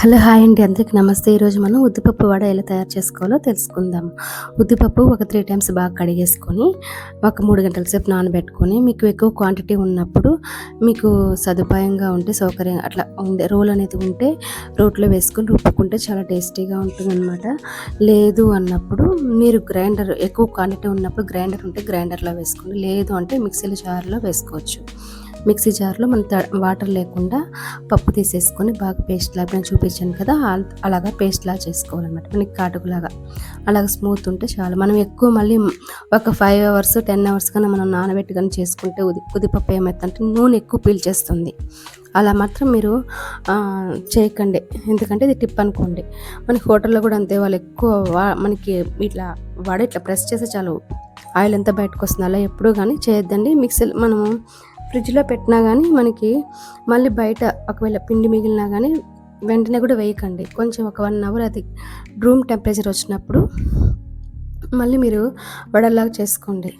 Hello hi అండి. అందరికీ నమస్తే. ఈరోజు మనం ఉద్దిపప్పు వడ ఎలా తయారు చేసుకోవాలో తెలుసుకుందాం. ఉద్దిపప్పు ఒక త్రీ టైమ్స్ బాగా కడిగేసుకొని ఒక మూడు గంటల సేపు నానబెట్టుకొని మీకు ఎక్కువ క్వాంటిటీ ఉన్నప్పుడు మీకు సదుపాయంగా ఉంటే సౌకర్యం అట్లా ఉండే రోల్ అనేది ఉంటే రోట్లో వేసుకొని రుబ్బుకుంటే చాలా టేస్టీగా ఉంటుంది అనమాట లేదు అన్నప్పుడు మీరు గ్రైండర్ ఎక్కువ క్వాంటిటీ ఉన్నప్పుడు గ్రైండర్ ఉంటే గ్రైండర్లో వేసుకోండి. లేదు అంటే మిక్సీల జార్లో వేసుకోవచ్చు. మిక్సీ జార్లో మనం త- వాటర్ లేకుండా పప్పు తీసేసుకొని బాగా పేస్ట్ లాగా నేను చూపించాను కదా అలాగా పేస్ట్ లాగా చేసుకోవాలన్నమాట. మనకి కాటుకులాగా. అలాగ స్మూత్ ఉంటే చాలు. మనం ఎక్కువ మళ్ళీ ఒక ఫైవ్ అవర్స్ టెన్ అవర్స్ కన్నా మనం నానబెట్టి కానీ చేసుకుంటే ఉది ఉదిపప్పు ఏమవుతుందంటే నూనె ఎక్కువ పీల్చేస్తుంది. అలా మాత్రం మీరు చేయకండి. ఎందుకంటే ఇది టిప్ అనుకోండి. మనకి హోటల్లో కూడా అంతే వాళ్ళు ఎక్కువ వా- మనకి ఇట్లా వాడే ఇట్లా ప్రెస్ చేస్తే చాలు. ఆయిల్ ఎంత బయటకు వస్తుంది అలా ఎప్పుడూ కానీ చేయొద్దండి. మిక్సీ మనము ఫ్రిడ్జ్లో పెట్టినా కానీ మనకి మళ్ళీ బయట ఒకవేళ పిండి మిగిలినా కానీ వెంటనే కూడా వేయకండి. కొంచెం ఒక వన్ అవర్ అది రూమ్ టెంపరేచర్ వచ్చినప్పుడు మళ్ళీ మీరు వడలాగా చేసుకోండి.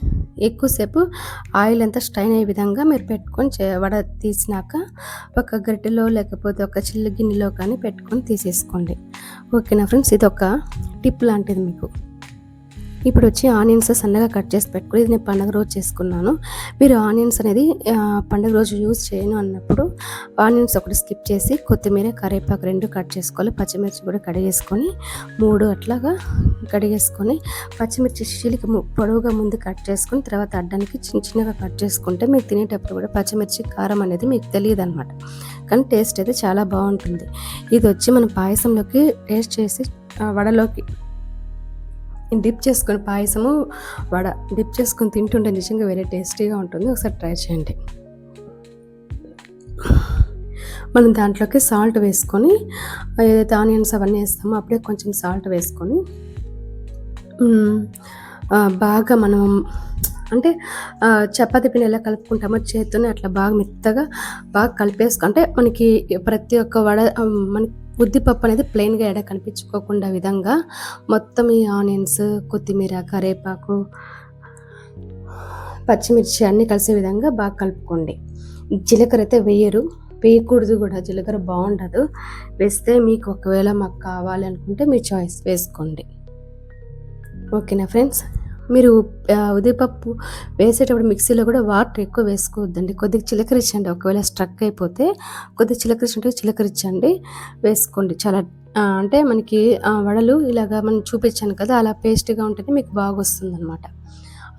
ఎక్కువసేపు ఆయిల్ అంతా స్ట్రైన్ అయ్యే విధంగా మీరు పెట్టుకొని చే వడ తీసినాక ఒక గరిటెలో లేకపోతే ఒక చిల్లు గిన్నెలో కానీ పెట్టుకొని తీసేసుకోండి. ఓకేనా ఫ్రెండ్స్? ఇది ఒక టిప్ లాంటిది మీకు. ఇప్పుడు వచ్చి ఆనియన్స్ సన్నగా కట్ చేసి పెట్టుకుని ఇది నేను పండగ రోజు చేసుకున్నాను. మీరు ఆనియన్స్ అనేది పండుగ పండగ రోజు యూజ్ చేయను అన్నప్పుడు ఆనియన్స్ ఒకటి స్కిప్ చేసి కొత్తిమీర కరివేపాకు రెండు కట్ చేసుకోవాలి. పచ్చిమిర్చి కూడా కడిగేసుకొని మూడు అట్లాగా కడిగేసుకొని పచ్చిమిర్చి చీలిక ము- పొడవుగా ముందు కట్ చేసుకొని తర్వాత అడ్డానికి చిన్న చిన్నగా కట్ చేసుకుంటే మీరు తినేటప్పుడు కూడా పచ్చిమిర్చి కారం అనేది మీకు తెలియదు అనమాట కానీ టేస్ట్ అయితే చాలా బాగుంటుంది. ఇది వచ్చి మనం పాయసంలోకి టేస్ట్ చేసి వడలోకి డిప్ చేసుకొని పాయసము వడ డిప్ చేసుకొని తింటుంటే నిజంగా వేరే టేస్టీగా ఉంటుంది. ఒకసారి ట్రై చేయండి. మనం దాంట్లోకి సాల్ట్ వేసుకొని ఏదైతే ఆనియన్స్ అవన్నీ వేస్తామో అప్పుడే కొంచెం సాల్ట్ వేసుకొని బాగా మనం అంటే చపాతి చపాతీ పిండి ఎలా కలుపుకుంటామో చేతితోనే అట్లా బాగా మెత్తగా బాగా కలిపేసుకుంటే మనకి ప్రతి ఒక్క వడ మనకి ఉద్దిపప్పు అనేది ప్లెయిన్గా ఎడ కనిపించుకోకుండా విధంగా మొత్తం ఈ ఆనియన్స్ కొత్తిమీర కరివేపాకు పచ్చిమిర్చి అన్నీ కలిసే విధంగా బాగా కలుపుకోండి. జీలకర్ర అయితే వేయరు. వేయకూడదు కూడా. జీలకర్ర బాగుండదు. వేస్తే మీకు ఒకవేళ మాకు కావాలి అనుకుంటే మీ చాయిస్ వేసుకోండి. ఓకేనా ఫ్రెండ్స్ మీరు ఉదయపప్పు వేసేటప్పుడు మిక్సీలో కూడా వాటర్ ఎక్కువ వేసుకోవద్దండి. కొద్దిగా చిలకరించండి ఒకవేళ స్ట్రక్ అయిపోతే కొద్దిగా చిలకరించుంటే చిలకరించండి వేసుకోండి. చాలా అంటే మనకి వడలు ఇలాగా మనం చూపించాను కదా అలా పేస్ట్గా ఉంటేనే మీకు బాగా వస్తుంది అనమాట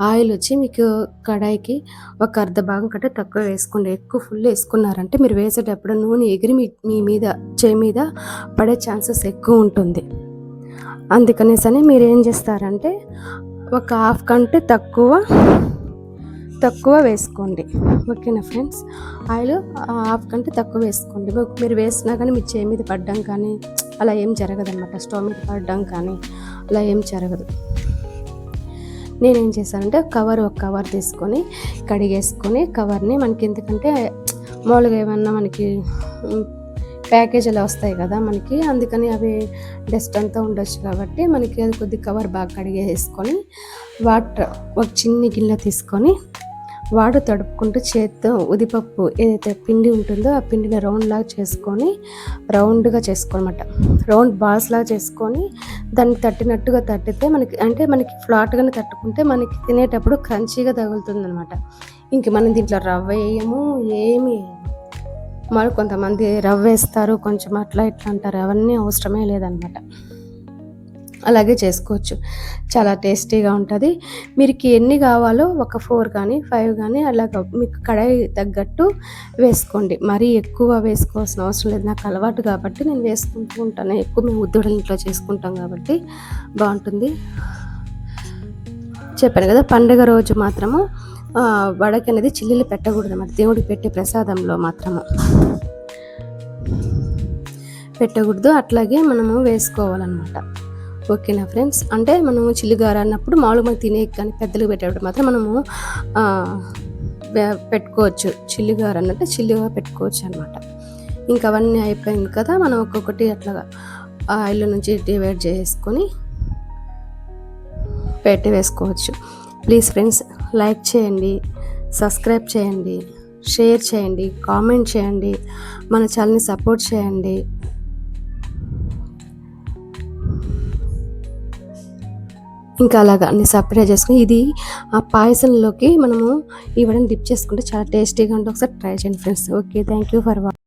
ఆయిల్ వచ్చి మీకు కడాయికి ఒక అర్ధ భాగం కంటే తక్కువ వేసుకోండి. ఎక్కువ ఫుల్ వేసుకున్నారంటే మీరు వేసేటప్పుడు నూనె ఎగిరి మీ మీ మీద చేయి మీద పడే ఛాన్సెస్ ఎక్కువ ఉంటుంది. అందుకనేసని మీరు ఏం చేస్తారంటే ఒక హాఫ్ కంటే తక్కువ తక్కువ వేసుకోండి. ఓకేనా ఫ్రెండ్స్? ఆయిల్ హాఫ్ కంటే తక్కువ వేసుకోండి. మీరు వేసినా కానీ మీ చేయి మీద పడ్డం కానీ అలా ఏం జరగదన్నమాట. స్టవ్ మీద పడడం కానీ అలా ఏం జరగదు. నేనేం చేశానంటే కవర్ ఒక కవర్ తీసుకొని కడిగేసుకొని కవర్ని మనకి ఎందుకంటే మామూలుగా ఏమన్నా మనకి ప్యాకేజీలో అలా వస్తాయి కదా మనకి. అందుకని అవి డస్ట్ అంతా ఉండొచ్చు కాబట్టి మనకి అది కొద్ది కవర్ బాగా కడిగేసుకొని వాటర్ ఒక చిన్ని గిన్నె తీసుకొని వాటర్ తడుపుకుంటూ చేత్తో ఉదిపప్పు ఏదైతే పిండి ఉంటుందో ఆ పిండిని రౌండ్ లాగా చేసుకొని రౌండ్గా చేసుకోనమాట. రౌండ్ బాల్స్ లాగా చేసుకొని దాన్ని తట్టినట్టుగా తట్టితే మనకి అంటే మనకి ఫ్లాట్గానే తట్టుకుంటే మనకి తినేటప్పుడు క్రంచీగా తగులుతుంది అనమాట ఇంక మనం దీంట్లో రవ్వ వేయము ఏమి మరి కొంతమంది రవ్వ వేస్తారు కొంచెం అట్లా ఇట్లా అంటారు. అవన్నీ అవసరమే లేదనమాట. అలాగే చేసుకోవచ్చు. చాలా టేస్టీగా ఉంటుంది. మీరు ఎన్ని కావాలో ఒక ఫోర్ కానీ ఫైవ్ కానీ అలాగ మీకు కడాయి తగ్గట్టు వేసుకోండి. మరీ ఎక్కువ వేసుకోవాల్సిన అవసరం లేదు. నాకు అలవాటు కాబట్టి నేను వేసుకుంటూ ఉంటాను. ఎక్కువ మేము ఉద్దుడలు ఇంట్లో చేసుకుంటాం కాబట్టి బాగుంటుంది. చెప్పాను కదా పండుగ రోజు మాత్రము వడకి అనేది చిల్లీలు పెట్టకూడదు అన్నమాట. దేవుడికి పెట్టే ప్రసాదంలో మాత్రము. పెట్టకూడదు అట్లాగే మనము వేసుకోవాలన్నమాట. ఓకేనా ఫ్రెండ్స్? అంటే మనము చిల్లిగార అన్నప్పుడు మామూలుగా మనం తినే కానీ పెద్దలు పెట్టేటప్పుడు మాత్రం మనము పెట్టుకోవచ్చు. చిల్లిగార అన్నట్టు చిల్లిగా పెట్టుకోవచ్చు అనమాట ఇంకా అవన్నీ అయిపోయింది కదా మనం ఒక్కొక్కటి అట్లాగా ఆయిల్ నుంచి డివైడ్ చేసుకొని పెట్టి వేసుకోవచ్చు. ప్లీజ్ ఫ్రెండ్స్ లైక్ చేయండి సబ్స్క్రైబ్ చేయండి షేర్ చేయండి కామెంట్ చేయండి మన ఛానల్ని సపోర్ట్ చేయండి. ఇంకా అలాగా అన్ని సపరేట్ చేసుకుని ఇది ఆ పాయసంలోకి మనము ఇవన్నీ డిప్ చేసుకుంటే చాలా టేస్టీగా ఉంటుంది. ఒకసారి ట్రై చేయండి friends. Okay thank you for watching